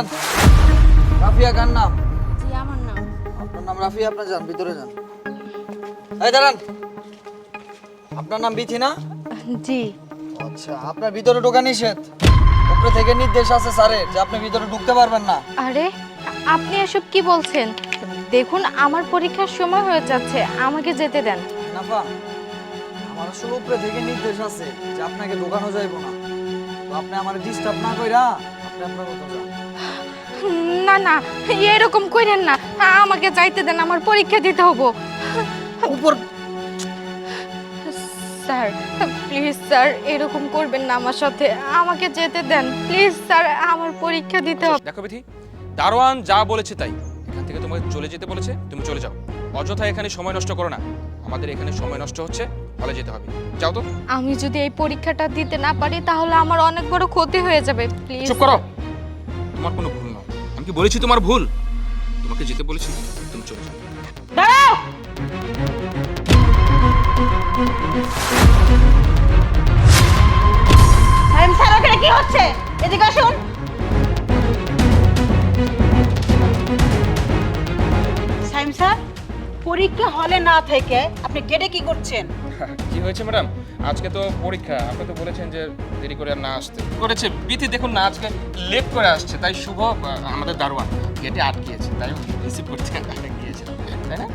দাঁড়ান রাফিয়া কার নাম? জি আমার নাম। আপনার নাম রাফিয়া আপনি যান ভিতরে যান। এই দাঁড়ান। আপনার নাম বিথি না? জি। আচ্ছা আপনার ভিতরে ঢোকা নিষেধ। উপরে থেকে নির্দেশ আছে স্যারের যে আপনি ভিতরে ঢুকতে পারবেন না। আরে আপনি এসব কি বলছেন? দেখুন আমার পরীক্ষার সময় হয়ে যাচ্ছে আমাকে যেতে দেন। নাফা আমার আসলে উপরে থেকে নির্দেশ আছে যে আপনাকে ঢোকানো যাইব না। তো আপনি আমার ডিস্টার্ব না কইরা আপনি আপনার মতো যান। না না এরকম করেন না। আমাকে যাইতে দেন আমার পরীক্ষা দিতে হব। উপর স্যার প্লিজ স্যার এরকম করবেন না আমার সাথে। আমাকে যেতে দেন। প্লিজ স্যার আমার পরীক্ষা দিতে হবে। দেখো বিথি দারোয়ান যা বলেছে তাই। এখান থেকে তোমাকে চলে যেতে বলেছে তুমি চলে যাও। অযথা এখানে সময় নষ্ট করো না। আমাদের এখানে সময় নষ্ট হচ্ছে হলে যেতে হবে। যাও তো। আমি যদি এই পরীক্ষাটা দিতে না পারি তাহলে আমার অনেক বড় ক্ষতি হয়ে যাবে। প্লিজ চুপ করো। তোমার কোনো ভুল আমি কি বলেছি তোমার ভুল? তোমাকে যেতে বলেছি তুমি চলে যাও। দাঁড়াও! সাইম স্যার ওখানে কি হচ্ছে? এদিকে আসুন। সাইম স্যার পরীক্ষা হলে না থেকে আপনি গেটে কি করছেন? কি হয়েছে ম্যাডাম? আজকে তো পরীক্ষা আপনি তো বলেছেন যে দেরি করে আর না আসতে। করেছে বিথি দেখুন না আজকে লেট করে আসছে তাই শুভ আমাদের দারোয়ান গেটে আটকিয়েছে তাই রিসিভ করতে গিয়েছিলাম তাই না?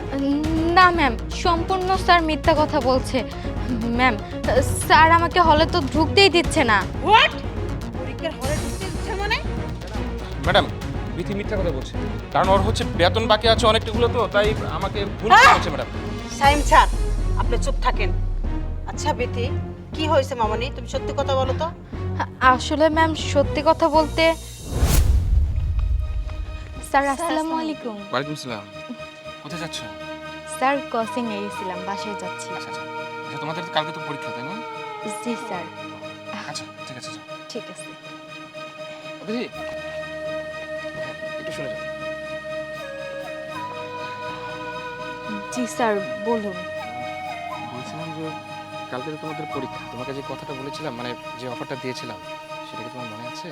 না ম্যাম সম্পূর্ণ স্যার মিথ্যা কথা বলছে। ম্যাম স্যার আমাকে হলে তো ঢুকতেই দিচ্ছে না। হোয়াট পরীক্ষার হলে ঢুকতে দিচ্ছে মানে? ম্যাডাম বিথি মিথ্যা কথা বলছে। কারণ ওর হচ্ছে বেতন বাকি আছে অনেকগুলো তো তাই আমাকে ভুল। হচ্ছে ম্যাডাম সাইম স্যার আপনি চুপ থাকেন। আচ্ছা বেতি কি হয়েছে মামনি? তুমি সত্যি কথা বলো তো। আসলে ম্যাম সত্যি কথা বলতে স্যার আসসালামু আলাইকুম। ওয়ালাইকুম সালাম। কোথায় যাচ্ছ? স্যার ক্রসিং এ গেছিলাম বাসায় যাচ্ছি। আচ্ছা আচ্ছা। আচ্ছা তোমাদের কালকে তো পরীক্ষা তাই না? জি স্যার। আচ্ছা ঠিক আছে ঠিক আছে। বিথি একটু শুনে যাও। জি স্যার বলুন। বলছিলাম যে কালকে তো তোমাদের পরীক্ষা। তোমাকে যে কথাটা বলেছিলাম মানে যে অফারটা দিয়েছিলাম, সেটা কি তোমার মনে আছে?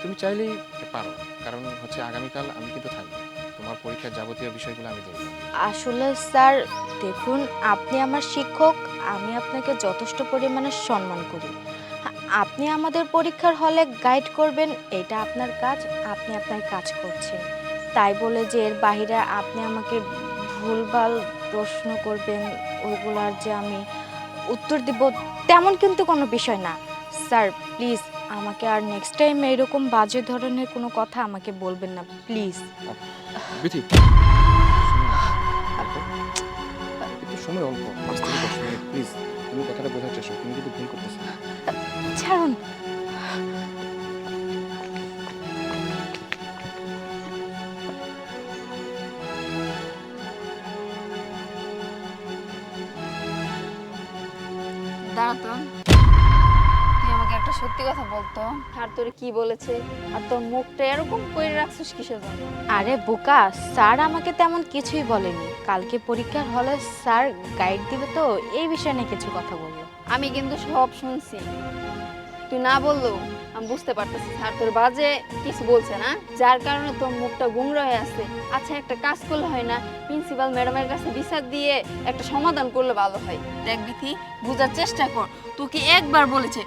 তুমি চাইলেই পারো, কারণ হচ্ছে আগামীকাল আমি কিন্তু থাকব। তোমার পরীক্ষার যাবতীয় বিষয়গুলো আমি দেখব। আসলে স্যার, দেখুন, আপনি আমার শিক্ষক, আমি আপনাকে যথেষ্ট পরিমাণে সম্মান করি। আপনি আমাদের পরীক্ষার হলে গাইড করবেন, এটা আপনার কাজ, আপনি আপনার কাজ করছেন। তাই বলে যে এর বাইরে আপনি আমাকে ভুলভাল প্রশ্ন করবেন ওইগুলার যে আমি উত্তর দিব তেমন কিন্তু কোনো বিষয় না। স্যার, প্লিজ, আমাকে আর নেক্সট টাইম এরকম বাজে ধরনের কোনো কথা আমাকে বলবেন না, প্লিজ। সময় অল্প। প্লিজ। দাঁড়াতো। তুই আমাকে একটা সত্যি কথা বলতো। আর তোর কি বলেছে? আর তোর মুখটা এরকম করে রাখছিস কিসের জন্য? আরে বোকা স্যার আমাকে তেমন কিছুই বলেনি। কালকে পরীক্ষার হলে স্যার গাইড দিবে তো এই বিষয় নিয়ে কিছু কথা বলল আমি কিন্তু সব শুনছি। তুই না বলল আমি বুঝতে পারতেছি, স্যার। তোর বাজে কিছু বলছে না? যার কারণে তোর মুখটা গুমরা হয়ে আছে। আচ্ছা একটা কাজ করলে হয় না? প্রিন্সিপাল ম্যাডামের কাছে বিচার দিয়ে একটা সমাধান করলে ভালো হয়। দেখ, বিথি, বোঝার চেষ্টা কর। তোকে একবার বলেছে,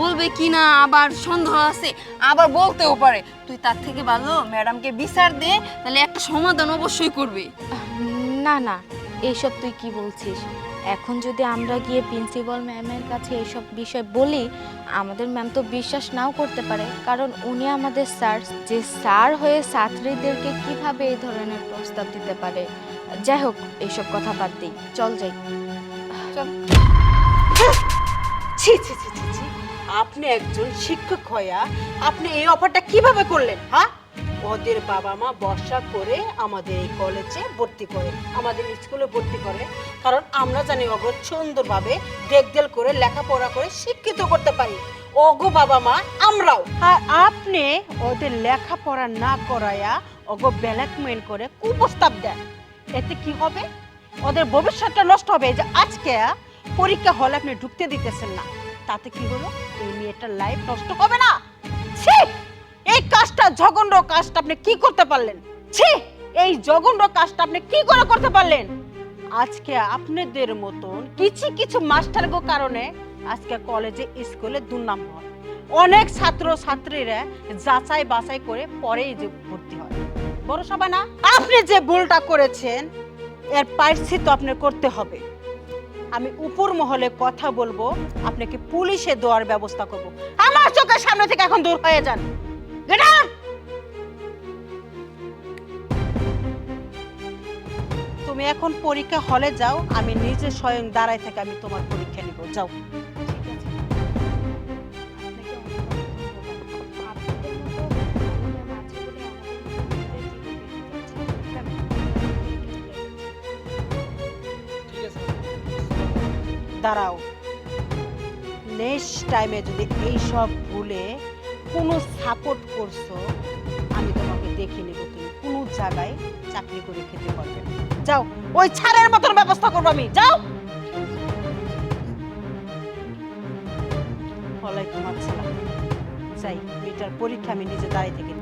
বলবে কি না আবার সন্দেহ আছে, আবার বলতেও পারে। তুই তার থেকে ভালো ম্যাডামকে বিচার দে, তাহলে একটা সমাধান অবশ্যই করবে। না না, এইসব তুই কি বলছিস? এখন যদি আমরা গিয়ে প্রিন্সিপাল ম্যামের কাছে এইসব বিষয় বলি আমাদের ম্যাম তো বিশ্বাস নাও করতে পারে, কারণ উনি আমাদের স্যার যে স্যার হয়ে ছাত্রীদেরকে কীভাবে এই ধরনের প্রস্তাব দিতে পারে। যাই হোক, এইসব কথা বাদ দিই। চল যাই। চল। আপনি একজন শিক্ষক হইয়া আপনি এই অফারটা কীভাবে করলেন হ্যাঁ? ওদের বাবা মা বর্ষা করে আমাদের এই কলেজে ভর্তি করে, আমাদের স্কুলে ভর্তি করে। কারণ আমরা জানি অগ সুন্দরভাবে দেখদেল করে, লেখাপড়া করে শিক্ষিত করতে পারি। অগো বাবা মা আমরাও। আর আপনি ওদের লেখাপড়া না করায়া অগো ব্ল্যাকমেল করে কুপ্রস্তাব দেন। এতে কি হবে? ওদের ভবিষ্যৎটা নষ্ট হবে। যে আজকে পরীক্ষা হলে আপনি ঢুকতে দিতেছেন না। তাতে কি হলো? এই মেয়েটার লাইফ নষ্ট হবে না। কাজটা জঘন্য কাজটা আপনি কি করতে পারলেন? ছি! এই জঘন্য কাজটা আপনি কি করে করতে পারলেন? আজকে আপনাদের মতন কিছু কিছু মাস্টারগো কারণে আজকে কলেজে, স্কুলে দুর্নাম হয়। অনেক ছাত্র ছাত্রীরা যাচাই বাছাই করে পরেই যে ভর্তি হয়। বড় সবাই না? আপনি যে ভুলটা করেছেন, এর তো আপনার করতে হবে। আমি উপর মহলে কথা বলব, আপনাকে পুলিশে দেওয়ার ব্যবস্থা করব। আমার চোখের সামনে থেকে এখন দূর হয়ে যান। Get! তুমি এখন পরীক্ষা হলে যাও, আমি নিজে স্বয়ং দাঁড়ায় থেকে আমি তোমার পরীক্ষা নিব, যাও দাঁড়াও নেক্সট টাইমে যদি এইসব ভুলে কোনো সাপোর্ট করছ, আমি তোমাকে দেখে নেব তুমি কোনো জায়গায় চাকরি করে খেতে পারবে না। যাও, ওই ছাড়ের মতন ব্যবস্থা করব আমি, যাও ওয়ালাইকুম আসসালাম যাই মেয়েটার পরীক্ষা আমি নিজে দাঁড়িয়ে থেকে।